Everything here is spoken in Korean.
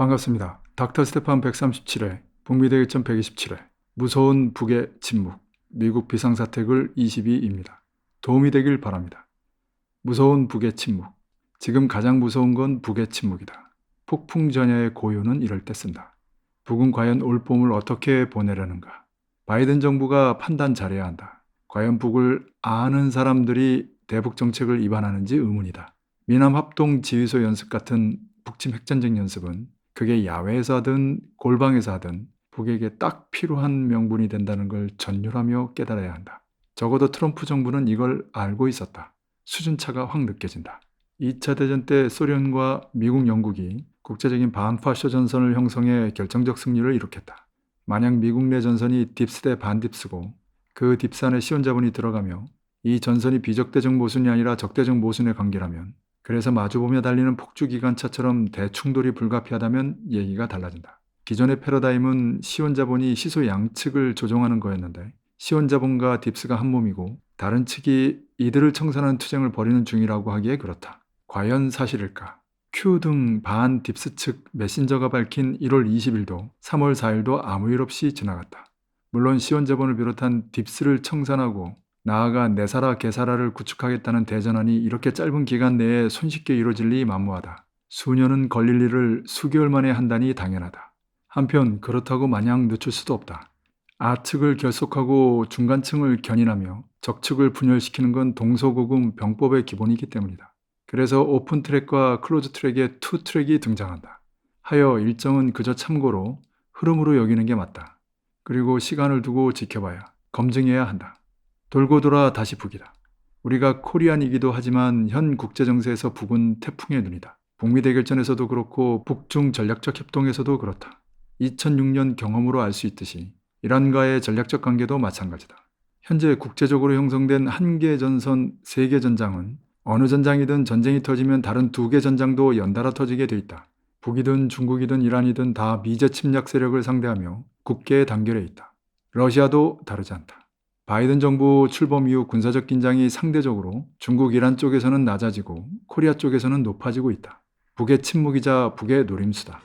반갑습니다. 닥터 스테판 137회, 북미 대결전 127회, 무서운 북의 침묵, 미국 비상사태글 22입니다. 도움이 되길 바랍니다. 무서운 북의 침묵. 지금 가장 무서운 건 북의 침묵이다. 폭풍 전야의 고요는 이럴 때 쓴다. 북은 과연 올 봄을 어떻게 보내려는가? 바이든 정부가 판단 잘해야 한다. 과연 북을 아는 사람들이 대북 정책을 입안하는지 의문이다. 미남 합동 지휘소 연습 같은 북침 핵전쟁 연습은 그게 야외에서 하든 골방에서 하든 북에게 딱 필요한 명분이 된다는 걸 전율하며 깨달아야 한다. 적어도 트럼프 정부는 이걸 알고 있었다. 수준차가 확 느껴진다. 2차 대전 때 소련과 미국, 영국이 국제적인 반파쇼 전선을 형성해 결정적 승리를 이룩했다. 만약 미국 내 전선이 딥스 대 반딥스고 그 딥스 안에 시온자본이 들어가며 이 전선이 비적대적 모순이 아니라 적대적 모순의 관계라면 그래서 마주보며 달리는 폭주기관차처럼 대충돌이 불가피하다면 얘기가 달라진다. 기존의 패러다임은 시온자본이 시소 양측을 조종하는 거였는데 시온자본과 딥스가 한 몸이고 다른 측이 이들을 청산하는 투쟁을 벌이는 중이라고 하기에 그렇다. 과연 사실일까? Q 등 반 딥스 측 메신저가 밝힌 1월 20일도 3월 4일도 아무 일 없이 지나갔다. 물론 시온자본을 비롯한 딥스를 청산하고 나아가 내사라 개사라를 구축하겠다는 대전안이 이렇게 짧은 기간 내에 손쉽게 이루어질 리 만무하다. 수년은 걸릴 일을 수개월 만에 한다니 당연하다. 한편 그렇다고 마냥 늦출 수도 없다. 아측을 결속하고 중간층을 견인하며 적측을 분열시키는 건 동서고금 병법의 기본이기 때문이다. 그래서 오픈 트랙과 클로즈 트랙의 투 트랙이 등장한다. 하여 일정은 그저 참고로 흐름으로 여기는 게 맞다. 그리고 시간을 두고 지켜봐야 검증해야 한다. 돌고 돌아 다시 북이다. 우리가 코리안이기도 하지만 현 국제 정세에서 북은 태풍의 눈이다. 북미 대결전에서도 그렇고 북중 전략적 협동에서도 그렇다. 2006년 경험으로 알 수 있듯이 이란과의 전략적 관계도 마찬가지다. 현재 국제적으로 형성된 한 개 전선, 세 개 전장은 어느 전장이든 전쟁이 터지면 다른 두 개 전장도 연달아 터지게 돼 있다. 북이든 중국이든 이란이든 다 미제 침략 세력을 상대하며 국계에 단결해 있다. 러시아도 다르지 않다. 바이든 정부 출범 이후 군사적 긴장이 상대적으로 중국 이란 쪽에서는 낮아지고 코리아 쪽에서는 높아지고 있다. 북의 침묵이자 북의 노림수다.